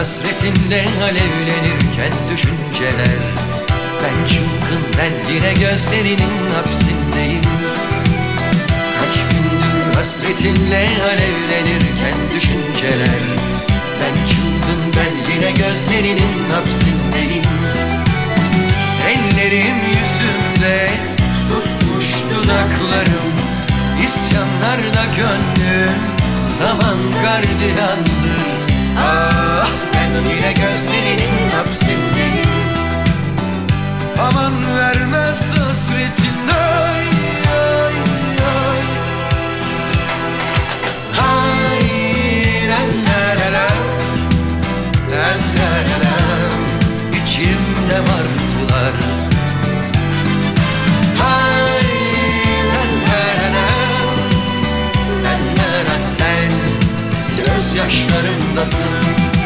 hasretinle alevlenirken düşünceler. Ben çılgın ben yine gözlerinin hapsindeyim. Kaç gündür hasretinle alevlenirken düşünceler. Ben çılgın ben yine gözlerinin hapsindeyim. Ellerim yüzümde susmuş dudaklarım. İsyanlarda gönlüm zaman gardiyandır La